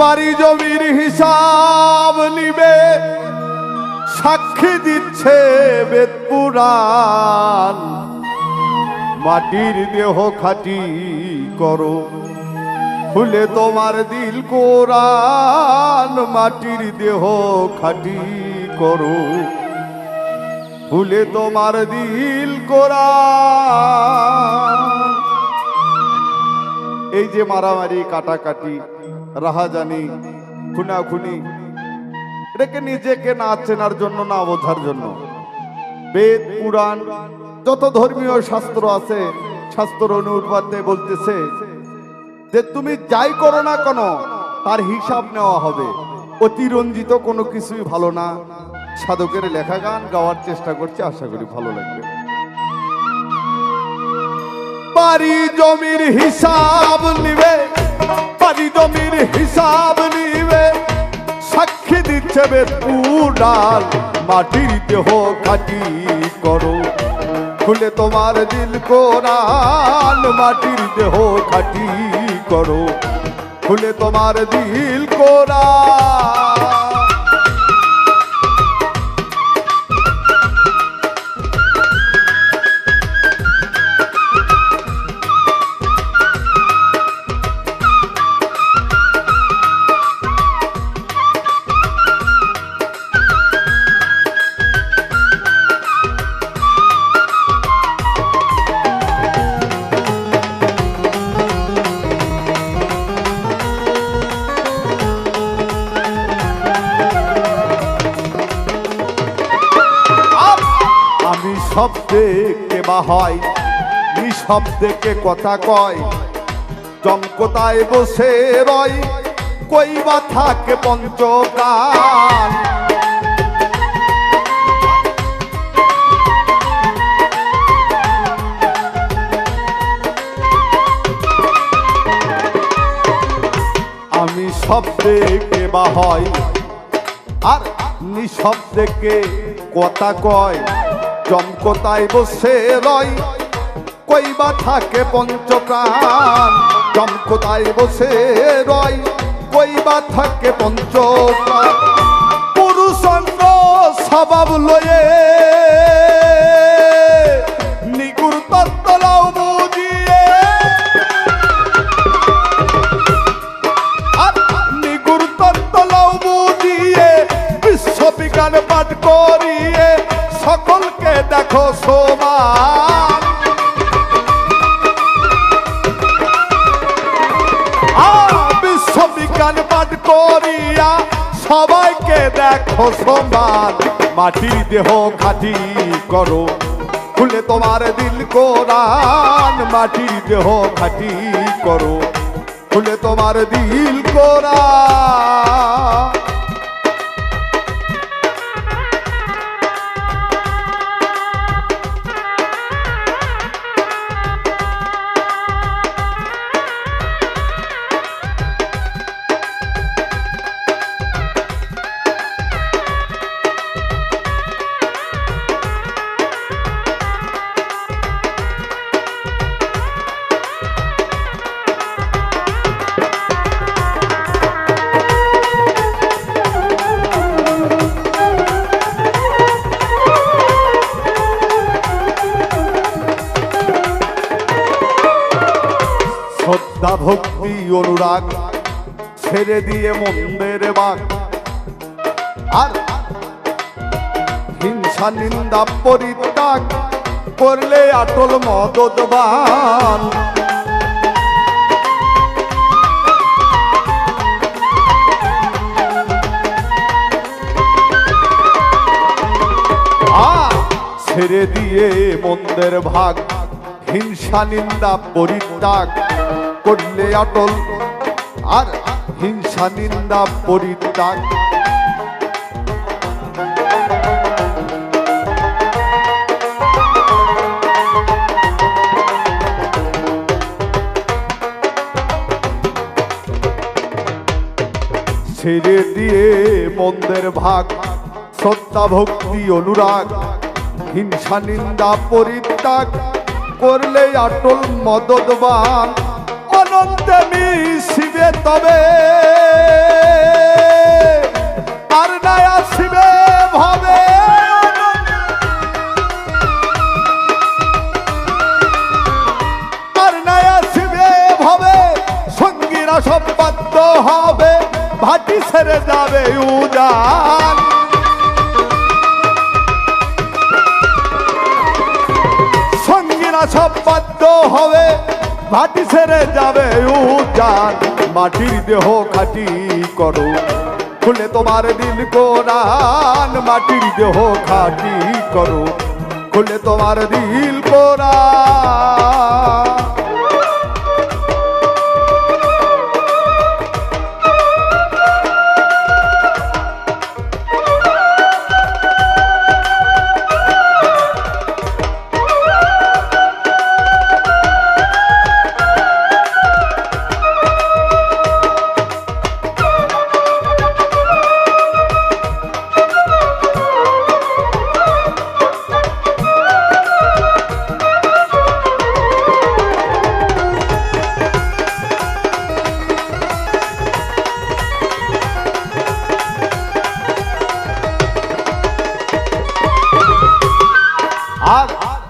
বাড়ি জমির হিসাব নিবে, সাক্ষী দিচ্ছে বেদ পুরাণ মাটির দেহ খাটি করো, খুলে তোমার দিল কোরআন। মাটির দেহ খাটি করো, খুলে তোমার দিল কোরআন। এই যে মারামারি, কাটাকাটি রাহাজানি খুনাখুনি। এটাকে নিজেকে না চেনার জন্য, না বোঝার জন্য। বেদ, পুরাণ, যত ধর্মীয় শাস্ত্র আছে, শাস্ত্র অনুপাতে বলতেছে যে, তুমি যাই করো না কেন, তার হিসাব নেওয়া হবে। অতিরঞ্জিত কোনো কিছুই ভালো না। সাধকের লেখা গান গাওয়ার চেষ্টা করছে, আশা করি ভালো লাগবে। বাড়ি জমির হিসাব নিবে। জমির হিসাব নিবে, সাক্ষী দিচ্ছে বেতুডাল মাটির দেহ খাটি করো, খুলে তোমার দিল কোরআন। মাটির দেহ খাটি করো, খুলে তোমার দিল কোরআন। আমি শব্দে কে বা হয়? নিঃশব্দে কে কথা কয়? জমকতায় বসে রয়, কই বা থাকে পঞ্চকাল? আমি শব্দে কে বা হয়? আর নিঃশব্দে কে কথা কয়? জমকতায় বসে রয়। কইবা থাকে পঞ্চপ্রাণ? জমকতায় বসে রয়। কইবা থাকে পঞ্চপ্রাণ? পুরুষ স্বভাব লয়ে সমান মাটির দেহ খাটি করো। খুলে তোমার দিল কোরআন, মাটির দেহ খাটি করো। খুলে তোমার দিল কোরআন। শ্রদ্ধা ভক্তি অনুরাগ, ছেড়ে দিয়ে মন্দের বাগ। আর হিংসা নিন্দা পরিত্যাগ করলে আটল মদতবান। ছেড়ে দিয়ে মন্দের ভাগ, হিংসা নিন্দা পরিত্যাগ করলে অটল, আর হিংসা নিন্দা পরিত্যাগ ছেড়ে দিয়ে মন্দের ভাগ শ্রদ্ধা ভক্তি অনুরাগ, হিংসা নিন্দা পরিত্যাগ করলে আটল মদতবান। জীবনন্তে মিশিবে তবে। আর নাই আসিবে ভাবে। আর নাই আসিবে ভাবে। সঙ্গীরা সম্পাদ্য হবে, ভাটি সেরে যাবে উদার সঙ্গীরা সব ভাটি ছেড়ে যাবে উজান, মাটির দেহ খাটি করো। খুলে তোমার দিল কোরআন, মাটির দেহ খাটি করো। খুলে তোমার দিল কোরআন।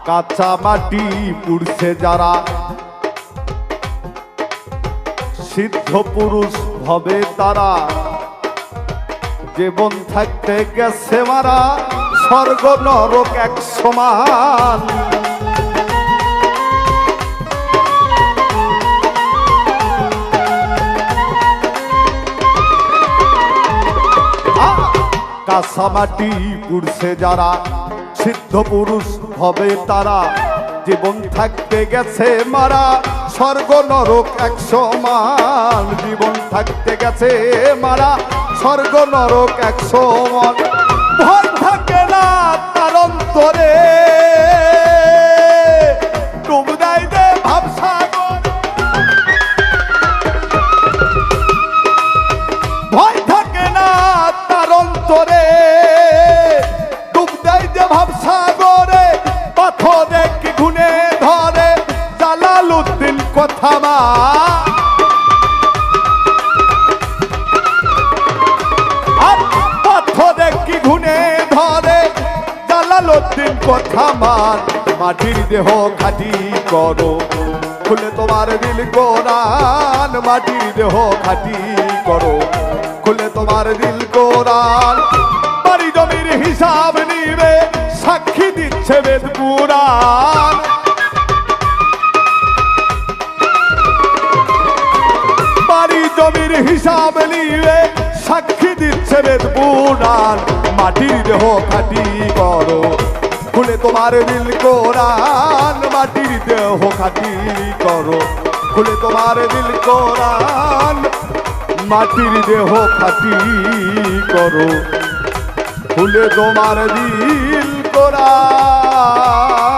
কাঁচা মাটি পুড়ছে যারা। সিদ্ধ পুরুষ হবে তারা। জীবন থাকতে গেছে মারা, স্বর্গ নরক এক সমান। কাঁচা মাটি পুড়ছে যারা, সিদ্ধ পুরুষ হবে তারা। জীবন থাকতে গেছে মারা, স্বর্গ, নরক এক সমান। জীবন থাকতে গেছে মারা, স্বর্গ, নরক এক সমান। ভয় থাকে না তার অন্তরে। দেহ খাটি করো। খুলে তোমার দিল কোরআন মাটির দেহ খাটি করো। খুলে তোমার দিল কোরআন, বাড়ি জমির হিসাব নিবে, সাক্ষী দিচ্ছে বেদ পুরাণ। বাড়ি জমির হিসাব নিবে, সাক্ষী দিচ্ছে বেদ পুরাণ, মাটির দেহ খাটি করো। তোমার দিল কোরআন মাটির দেহ খাটি করো। খুলে তোমার দিল কোরআন মাটির দেহ খাটি করো। খুলে তোমার দিল কোরআন